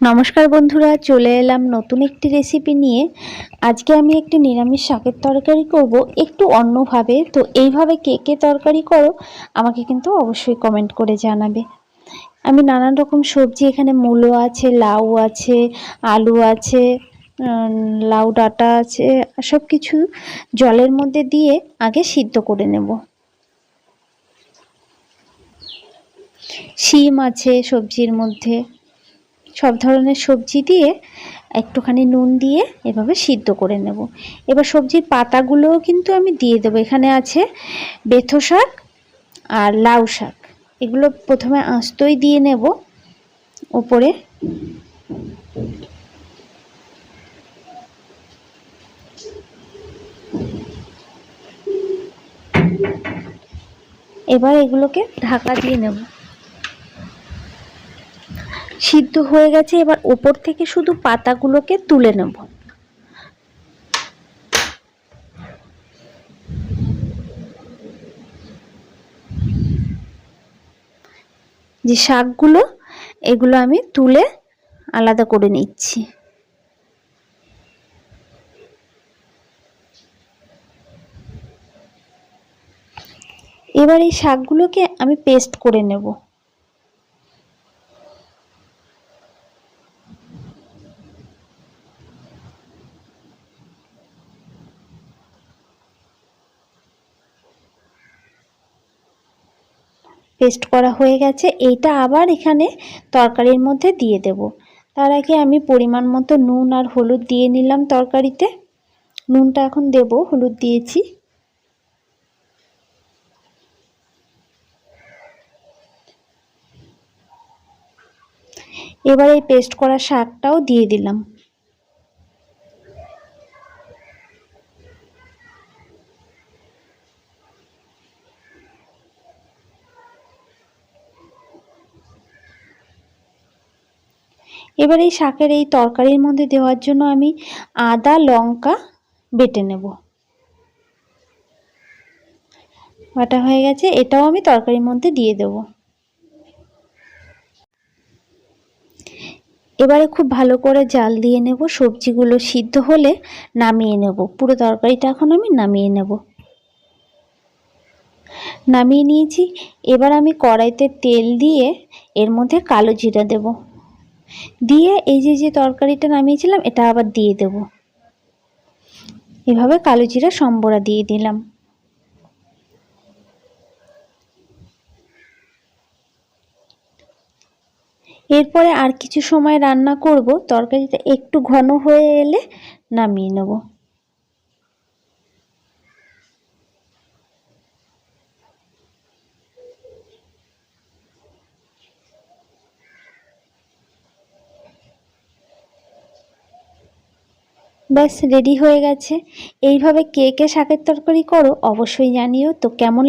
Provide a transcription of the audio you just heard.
নমস্কার বন্ধুরা, চলে এলাম নতুন একটি রেসিপি নিয়ে। আজকে আমি একটি নিরামিষ শাকের তরকারি করব একটু অন্যভাবে। তো এইভাবে কে কে তরকারি করো, আমাকে কিন্তু অবশ্যই কমেন্ট করে জানাবে। আমি নানান রকম সবজি, এখানে মূলো আছে, লাউ আছে, আলু আছে লাউ ডাঁটা আছে সব কিছু জলের মধ্যে দিয়ে আগে সিদ্ধ করে নেব। শিম আছে সবজির মধ্যে। সব ধরনের সবজি দিয়ে একটুখানি নুন দিয়ে এভাবে সিদ্ধ করে নেব। এবার সবজির পাতাগুলোও কিন্তু আমি দিয়ে দেবো। এখানে আছে বেথো শাক আর লাউ শাক। এগুলো প্রথমে আস্তই দিয়ে নেব ওপরে। এবার এগুলোকে ঢাকা দিয়ে নেব। সিদ্ধ হয়ে গেছে, এবার ওপর থেকে শুধু পাতাগুলোকে তুলে নেব। যে শাকগুলো, এগুলো আমি তুলে আলাদা করে নিচ্ছি। এবার এই শাকগুলোকে আমি পেস্ট করে নেব। পেস্ট করা হয়ে গেছে। এইটা আবার এখানে তরকারির মধ্যে দিয়ে দেব। তার আগে আমি পরিমাণ মতো নুন আর হলুদ দিয়ে নিলাম তরকারিতে। নুনটা এখন দেব, হলুদ দিয়েছি। এবার এই পেস্ট করা শাকটাও দিয়ে দিলাম। এবার এই শাকের এই তরকারির মধ্যে দেওয়ার জন্য আমি আদা, লঙ্কা বেটে নেব। বাটা হয়ে গেছে, এটাও আমি তরকারির মধ্যে দিয়ে দেব। এবারে খুব ভালো করে জাল দিয়ে নেব, সবজিগুলো সিদ্ধ হলে নামিয়ে নেব। পুরো তরকারিটা এখন আমি নামিয়ে নেব। নামিয়ে নিয়েছি। এবার আমি কড়াইতে তেল দিয়ে এর মধ্যে কালো জিরা দেবো। দিয়ে এই যে যে তরকারিটা নামিয়েছিলাম, এটা আবার দিয়ে দেব। এভাবে কালো জিরা সম্বরা দিয়ে দিলাম। এরপরে আর কিছু সময় রান্না করব। তরকারিটা একটু ঘন হয়ে এলে নামিয়ে নেব। ব্যাস রেডি হয়ে গেছে। এইভাবে কে কে শাকের তরকারি করো অবশ্যই জানিও। তো কেমন